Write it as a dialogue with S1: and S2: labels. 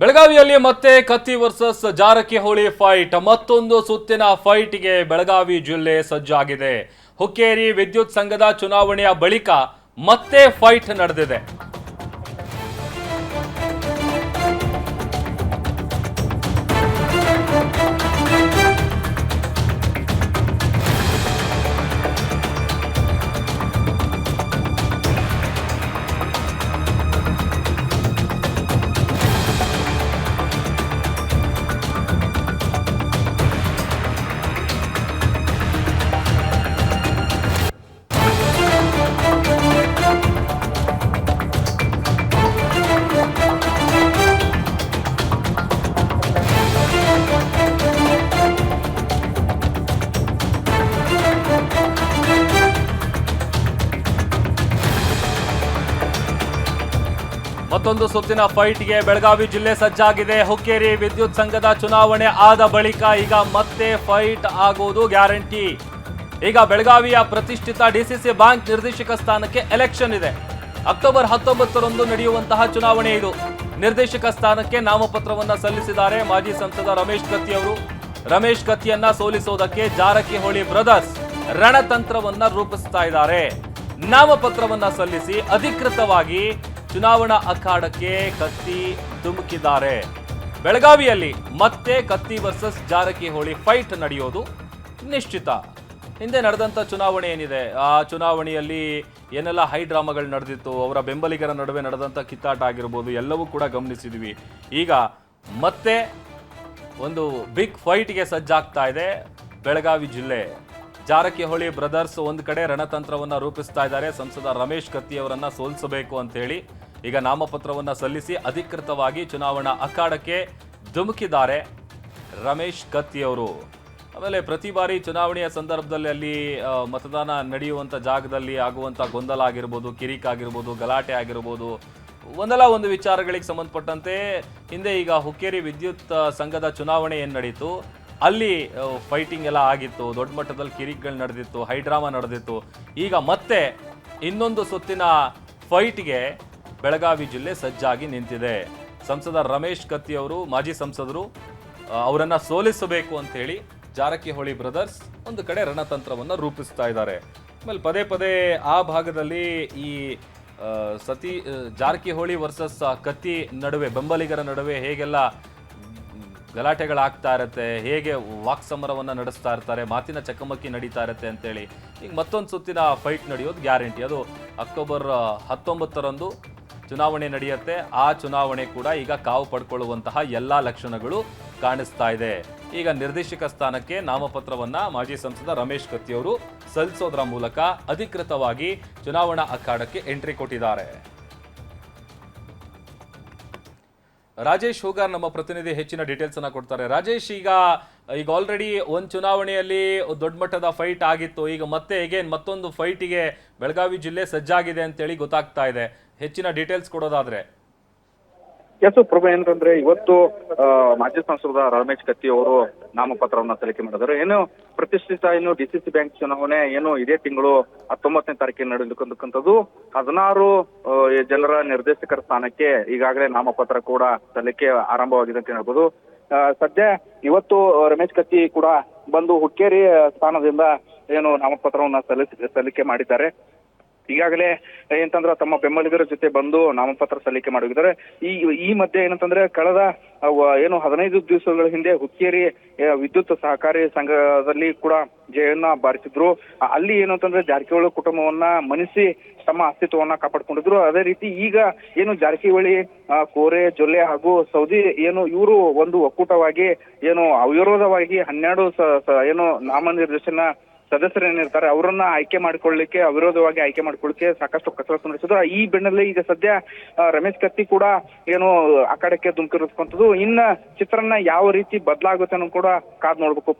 S1: ಬೆಳಗಾವಿಯಲ್ಲಿ ಮತ್ತೆ ಕತ್ತಿ versus Jarkiholi fight. ಮತ್ತೊಂದು ಸುತ್ತಿನ ಫೈಟ್ಗೆ ಬೆಳಗಾವಿ ಜಿಲ್ಲೆ ಸಜ್ಜಾಗಿದೆ. ಹುಕ್ಕೇರಿ ವಿದ್ಯುತ್ ಸಂಘದ ಚುನಾವಣೆಯ ಬಳಿಕ ಮತ್ತೆ ಫೈಟ್ ನಡೆದಿದೆ. ಮತ್ತೊಂದು ಸುತ್ತಿನ ಫೈಟ್ಗೆ ಬೆಳಗಾವಿ ಜಿಲ್ಲೆ ಸಜ್ಜಾಗಿದೆ. ಹುಕ್ಕೇರಿ ವಿದ್ಯುತ್ ಸಂಘದ ಚುನಾವಣೆ ಆದ ಬಳಿಕ ಈಗ ಮತ್ತೆ ಫೈಟ್ ಆಗುವುದು ಗ್ಯಾರಂಟಿ. ಈಗ ಬೆಳಗಾವಿಯ ಪ್ರತಿಷ್ಠಿತ ಡಿಸಿಸಿ ಬ್ಯಾಂಕ್ ನಿರ್ದೇಶಕ ಸ್ಥಾನಕ್ಕೆ ಎಲೆಕ್ಷನ್ ಇದೆ. ಅಕ್ಟೋಬರ್ ಹತ್ತೊಂಬತ್ತರಂದು ನಡೆಯುವಂತಹ ಚುನಾವಣೆ ಇದು. ನಿರ್ದೇಶಕ ಸ್ಥಾನಕ್ಕೆ ನಾಮಪತ್ರವನ್ನು ಸಲ್ಲಿಸಿದ್ದಾರೆ ಮಾಜಿ ಸಂಸದ ರಮೇಶ್ ಕತ್ತಿ ಅವರು. ರಮೇಶ್ ಕತ್ತಿಯನ್ನ ಸೋಲಿಸೋದಕ್ಕೆ ಜಾರಕಿಹೊಳಿ ಬ್ರದರ್ಸ್ ರಣತಂತ್ರವನ್ನ ರೂಪಿಸ್ತಾ ಇದ್ದಾರೆ. ನಾಮಪತ್ರವನ್ನ ಸಲ್ಲಿಸಿ ಅಧಿಕೃತವಾಗಿ ಚುನಾವಣಾ ಅಖಾಡಕ್ಕೆ ಕತ್ತಿ ಧುಮುಕಿದ್ದಾರೆ. ಬೆಳಗಾವಿಯಲ್ಲಿ ಮತ್ತೆ ಕತ್ತಿ ವರ್ಸಸ್ ಜಾರಕಿಹೊಳಿ ಫೈಟ್ ನಡೆಯೋದು ನಿಶ್ಚಿತ. ಹಿಂದೆ ನಡೆದಂಥ ಚುನಾವಣೆ ಏನಿದೆ? ಆ ಚುನಾವಣೆಯಲ್ಲಿ ಏನೆಲ್ಲ ಹೈ ಡ್ರಾಮಾಗಳು ನಡೆದಿತ್ತು, ಅವರ ಬೆಂಬಲಿಗರ ನಡುವೆ ನಡೆದಂಥ ಕಿತ್ತಾಟ ಆಗಿರ್ಬೋದು, ಎಲ್ಲವೂ ಕೂಡ ಗಮನಿಸಿದ್ವಿ. ಈಗ ಮತ್ತೆ ಒಂದು ಬಿಗ್ ಫೈಟ್ಗೆ ಸಜ್ಜಾಗ್ತಾ ಇದೆ ಬೆಳಗಾವಿ ಜಿಲ್ಲೆ. ಜಾರಕಿಹೊಳಿ ಬ್ರದರ್ಸ್ ಒಂದು ಕಡೆ ರಣತಂತ್ರವನ್ನು ರೂಪಿಸ್ತಾ ಇದ್ದಾರೆ. ಸಂಸದ ರಮೇಶ್ ಕತ್ತಿ ಅವರನ್ನ ಸೋಲಿಸಬೇಕು ಅಂತ ಹೇಳಿ ಈಗ ನಾಮಪತ್ರವನ್ನು ಸಲ್ಲಿಸಿ ಅಧಿಕೃತವಾಗಿ ಚುನಾವಣಾ ಅಖಾಡಕ್ಕೆ ಧುಮುಕಿದ್ದಾರೆ ರಮೇಶ್ ಕತ್ತಿಯವರು ಆಮೇಲೆ ಪ್ರತಿ ಬಾರಿ ಚುನಾವಣೆಯ ಸಂದರ್ಭದಲ್ಲಿ ಅಲ್ಲಿ ಮತದಾನ ನಡೆಯುವಂಥ ಜಾಗದಲ್ಲಿ ಆಗುವಂಥ ಗೊಂದಲ ಆಗಿರ್ಬೋದು, ಕಿರಿಕ್ ಆಗಿರ್ಬೋದು, ಗಲಾಟೆ ಆಗಿರ್ಬೋದು, ಒಂದಲ್ಲ ಒಂದು ವಿಚಾರಗಳಿಗೆ ಸಂಬಂಧಪಟ್ಟಂತೆ ಹಿಂದೆ ಈಗ ಹುಕ್ಕೇರಿ ವಿದ್ಯುತ್ ಸಂಘದ ಚುನಾವಣೆ ಏನು ನಡೀತು? ಅಲ್ಲಿ ಫೈಟಿಂಗ್ ಎಲ್ಲ ಆಗಿತ್ತು, ದೊಡ್ಡ ಮಟ್ಟದಲ್ಲಿ ಕಿರಿಕ್ಗಳು ನಡೆದಿತ್ತು ಹೈಡ್ರಾಮಾ ನಡೆದಿತ್ತು. ಈಗ ಮತ್ತೆ ಇನ್ನೊಂದು ಸುತ್ತಿನ ಫೈಟ್ಗೆ ಬೆಳಗಾವಿ ಜಿಲ್ಲೆ ಸಜ್ಜಾಗಿ ನಿಂತಿದೆ. ಸಂಸದ ರಮೇಶ್ ಕತ್ತಿ ಅವರು, ಮಾಜಿ ಸಂಸದರು ಅವರನ್ನು ಸೋಲಿಸಬೇಕು ಅಂತ ಹೇಳಿ ಜಾರಕಿಹೊಳಿ ಬ್ರದರ್ಸ್ ಒಂದು ಕಡೆ ರಣತಂತ್ರವನ್ನು ರೂಪಿಸ್ತಾ ಇದ್ದಾರೆ. ಆಮೇಲೆ ಪದೇ ಪದೇ ಆ ಭಾಗದಲ್ಲಿ ಈ ಸತಿ ಜಾರಕಿಹೊಳಿ ವರ್ಸಸ್ ಕತ್ತಿ ನಡುವೆ, ಬೆಂಬಲಿಗರ ನಡುವೆ ಹೇಗೆಲ್ಲ ಗಲಾಟೆಗಳಾಗ್ತಾ ಇರುತ್ತೆ, ಹೇಗೆ ವಾಕ್ಸಮರವನ್ನ ನಡೆಸ್ತಾ ಇರ್ತಾರೆ, ಮಾತಿನ ಚಕಮಕಿ ನಡೀತಾ ಇರುತ್ತೆ ಅಂತೇಳಿ ಈಗ ಮತ್ತೊಂದು ಸುತ್ತಿನ ಫೈಟ್ ನಡೆಯೋದು ಗ್ಯಾರಂಟಿ ಅದು ಅಕ್ಟೋಬರ್ ಹತ್ತೊಂಬತ್ತರಂದು ಚುನಾವಣೆ ನಡೆಯುತ್ತೆ. ಆ ಚುನಾವಣೆ ಕೂಡ ಈಗ ಕಾವು ಪಡ್ಕೊಳ್ಳುವಂತಹ ಎಲ್ಲ ಲಕ್ಷಣಗಳು ಕಾಣಿಸ್ತಾ ಇದೆ. ಈಗ ನಿರ್ದೇಶಕ ಸ್ಥಾನಕ್ಕೆ ನಾಮಪತ್ರವನ್ನ ಮಾಜಿ ಸಂಸದ ರಮೇಶ್ ಕತ್ತಿಯವರು ಸಲ್ಲಿಸೋದ್ರ ಮೂಲಕ ಅಧಿಕೃತವಾಗಿ ಚುನಾವಣಾ ಅಖಾಡಕ್ಕೆ ಎಂಟ್ರಿ ಕೊಟ್ಟಿದ್ದಾರೆ. ರಾಜೇಶ್ ಹೋಗಾರ್ ನಮ್ಮ ಪ್ರತಿನಿಧಿ ಹೆಚ್ಚಿನ ಡೀಟೇಲ್ಸ್ ಅನ್ನ ಕೊಡ್ತಾರೆ. ರಾಜೇಶ್, ಈಗ ಈಗ ಆಲ್ರೆಡಿ ಒಂದ್ ಚುನಾವಣೆಯಲ್ಲಿ ದೊಡ್ಡ ಮಟ್ಟದ ಫೈಟ್ ಆಗಿತ್ತು. ಈಗ ಮತ್ತೆ ಹೇಗೇನ್ ಮತ್ತೊಂದು ಫೈಟಿಗೆ ಬೆಳಗಾವಿ ಜಿಲ್ಲೆ ಸಜ್ಜಾಗಿದೆ ಅಂತೇಳಿ ಗೊತ್ತಾಗ್ತಾ ಇದೆ. ಹೆಚ್ಚಿನ ಡೀಟೇಲ್ಸ್ ಕೊಡೋದಾದ್ರೆ.
S2: ಎಸ್ ಪ್ರಭು ಏನಂತಂದ್ರೆ ಇವತ್ತು ಮಾಜಿ ಸಂಸದ ರಮೇಶ್ ಕತ್ತಿ ಅವರು ನಾಮಪತ್ರವನ್ನ ಸಲ್ಲಿಕೆ ಮಾಡಿದರು. ಏನು ಪ್ರತಿಷ್ಠಿತ, ಏನು ಡಿಸಿಸಿ ಬ್ಯಾಂಕ್ ಚುನಾವಣೆ, ಏನು ಇದೇ ತಿಂಗಳು ಹತ್ತೊಂಬತ್ತನೇ ತಾರೀಕಿಗೆ ನಡೆಯತಕ್ಕಂಥದ್ದು ಹದಿನಾರು ಜನರ ನಿರ್ದೇಶಕರ ಸ್ಥಾನಕ್ಕೆ ಈಗಾಗಲೇ ನಾಮಪತ್ರ ಕೂಡ ಸಲ್ಲಿಕೆ ಆರಂಭವಾಗಿದೆ ಅಂತ ಹೇಳ್ಬೋದು. ಸದ್ಯ ಇವತ್ತು ರಮೇಶ್ ಕತ್ತಿ ಕೂಡ ಬಂದು ಹುಕ್ಕೇರಿ ಸ್ಥಾನದಿಂದ ಏನು ನಾಮಪತ್ರವನ್ನ ಸಲ್ಲಿಸಿ, ಸಲ್ಲಿಕೆ ಮಾಡಿದ್ದಾರೆ. ಈಗಾಗಲೇ ಏನಂತಂದ್ರೆ ತಮ್ಮ ಬೆಂಬಲಿಗರ ಜೊತೆ ಬಂದು ನಾಮಪತ್ರ ಸಲ್ಲಿಕೆ ಮಾಡಿದ್ದಾರೆ. ಈ ಈ ಮಧ್ಯೆ ಏನಂತಂದ್ರೆ ಕಳೆದ ಏನು ಹದಿನೈದು ದಿವಸಗಳ ಹಿಂದೆ ಹುಕ್ಕೇರಿ ವಿದ್ಯುತ್ ಸಹಕಾರಿ ಸಂಘದಲ್ಲಿ ಕೂಡ ಜಯನ್ನ ಬಾರಿಸಿದ್ರು. ಅಲ್ಲಿ ಏನು ಅಂತಂದ್ರೆ ಜಾರಕಿಹೊಳಿ ಕುಟುಂಬವನ್ನ ಮನಿಸಿ ತಮ್ಮ ಅಸ್ತಿತ್ವವನ್ನ ಕಾಪಾಡ್ಕೊಂಡಿದ್ರು. ಅದೇ ರೀತಿ ಈಗ ಏನು ಜಾರಕಿಹೊಳಿ ಕೋರೆ, ಜೊಲ್ಲೆ ಹಾಗೂ ಸೌದಿ ಏನು ಇವರು ಒಂದು ಒಕ್ಕೂಟವಾಗಿ, ಏನು ಅವಿರೋಧವಾಗಿ ಹನ್ನೆರಡು ಏನು ನಾಮನಿರ್ದೇಶನ ಸದಸ್ಯರೇನಿರ್ತಾರೆ ಅವರನ್ನ ಆಯ್ಕೆ ಮಾಡ್ಕೊಳ್ಳಿಕ್ಕೆ, ಅವಿರೋಧವಾಗಿ ಆಯ್ಕೆ ಮಾಡ್ಕೊಳ್ಳಿಕ್ಕೆ ಸಾಕಷ್ಟು ಕಸರತ್ತು ನಡೆಸಿದ್ರು. ಈ ಬೆನ್ನಲ್ಲೇ ಈಗ ಸದ್ಯ ರಮೇಶ್ ಕತ್ತಿ ಕೂಡ ಏನು ಅಖಾಡಕ್ಕೆ ಧುಮುಕಿರುವಂತದ್ದು ಇನ್ನ ಚಿತ್ರಣ ಯಾವ ರೀತಿ ಬದಲಾಗುತ್ತೆ ಅನ್ನೋ ಕೂಡ ಕಾದ್ ನೋಡ್ಬೇಕು.